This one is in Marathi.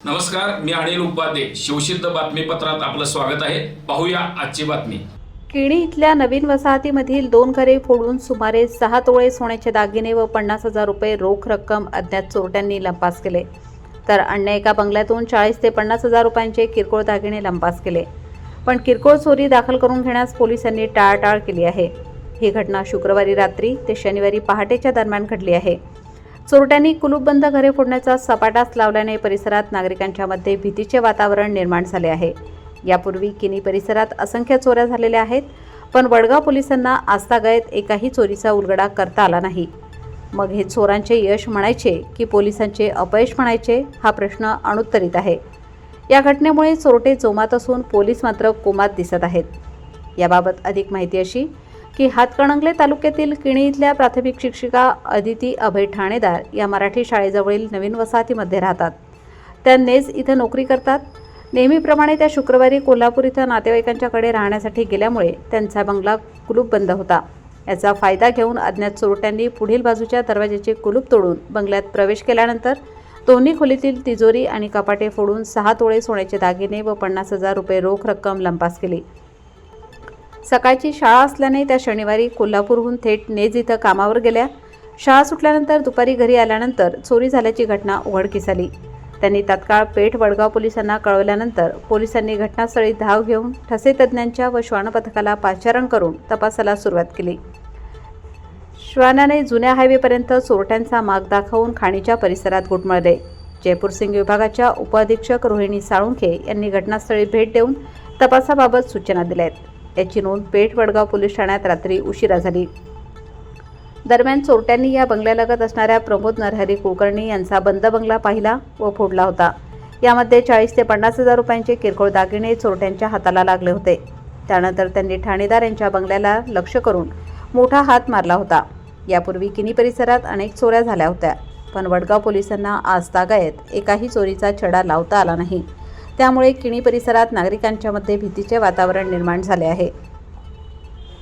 नमस्कार मी अनिल उपाध्ये. शिवसिद्ध बातमीपत्रात आपलं स्वागत आहे. पाहूया आजची बातमी. किणी इथल्या नवीन वसाहतीमधील दोन घरे फोडून सुमारे सहा तोळे सोन्याचे दागिने व पन्नास हजार रुपये रोख रक्कम अज्ञात चोरट्यांनी लंपास केले. तर अन्य एका बंगल्यातून चाळीस ते पन्नास हजार रुपयांचे किरकोळ दागिने लंपास केले. पण किरकोळ चोरी दाखल करून घेण्यास पोलिसांनी टाळाटाळ केली आहे. ही घटना शुक्रवारी रात्री ते शनिवारी पहाटेच्या दरम्यान घडली आहे. चोरट्यांनी कुलूपबंद घरे फोडण्याचा सपाटाच लावल्याने परिसरात नागरिकांच्या मध्ये भीतीचे वातावरण निर्माण झाले आहे. यापूर्वी किनी परिसरात असंख्य चोऱ्या झालेल्या आहेत पण वडगाव पोलिसांना आस्थागायत एकाही चोरीचा उलगडा करता आला नाही. मग हे चोरांचे यश म्हणायचे की पोलिसांचे अपयश म्हणायचे हा प्रश्न अनुत्तरित आहे. या घटनेमुळे चोरटे जोमात असून पोलीस मात्र कोमात दिसत आहेत. याबाबत अधिक माहिती अशी की हातकणंगले तालुक्यातील किणी इथल्या प्राथमिक शिक्षिका अदिती अभय ठाणेदार या मराठी शाळेजवळील नवीन वसाहतीमध्ये राहतात. त्या नेज इथं नोकरी करतात. नेहमीप्रमाणे त्या शुक्रवारी कोल्हापूर इथं नातेवाईकांच्याकडे राहण्यासाठी गेल्यामुळे त्यांचा बंगला कुलूप बंद होता. याचा फायदा घेऊन अज्ञात चोरट्यांनी पुढील बाजूच्या दरवाज्याचे कुलूप तोडून बंगल्यात प्रवेश केल्यानंतर दोन्ही खोलीतील तिजोरी आणि कपाटे फोडून सहा तोळे सोन्याचे दागिने व पन्नास हजार रुपये रोख रक्कम लंपास केली. सकाळची शाळा असल्याने त्या शनिवारी कोल्हापूरहून थेट नेज इथं कामावर गेल्या. शाळा सुटल्यानंतर दुपारी घरी आल्यानंतर चोरी झाल्याची घटना उघडकीस आली. त्यांनी तात्काळ पेठ वडगाव पोलिसांना कळवल्यानंतर पोलिसांनी घटनास्थळी धाव घेऊन ठसे तज्ज्ञांच्या व श्वान पथकाला पाचारण करून तपासाला सुरुवात केली. श्वानाने जुन्या हायवेपर्यंत चोरट्यांचा माग दाखवून खाणीच्या परिसरात घुटमळले जयपूर सिंग विभागाच्या उपअधीक्षक रोहिणी साळुंखे यांनी घटनास्थळी भेट देऊन तपासाबाबत सूचना दिल्या आहेत याची नोंद पेठ वडगाव पोलीस ठाण्यात रात्री उशिरा झाली. दरम्यान चोरट्यांनी या बंगल्यालगत असणाऱ्या प्रमोद नरहरी कुलकर्णी यांचा बंद बंगला पाहिला व फोडला होता. यामध्ये चाळीस ते पन्नास हजार रुपयांचे किरकोळ दागिने चोरट्यांच्या हाताला लागले होते. त्यानंतर त्यांनी ठाणेदार यांच्या बंगल्याला लक्ष करून मोठा हात मारला होता. यापूर्वी किनी परिसरात अनेक चोऱ्या झाल्या होत्या पण वडगाव पोलिसांना आज तागायत एकाही चोरीचा छडा लावता आला नाही. त्यामुळे किणी परिसरात नागरिकांच्या मध्ये भीतीचे वातावरण निर्माण झाले आहे.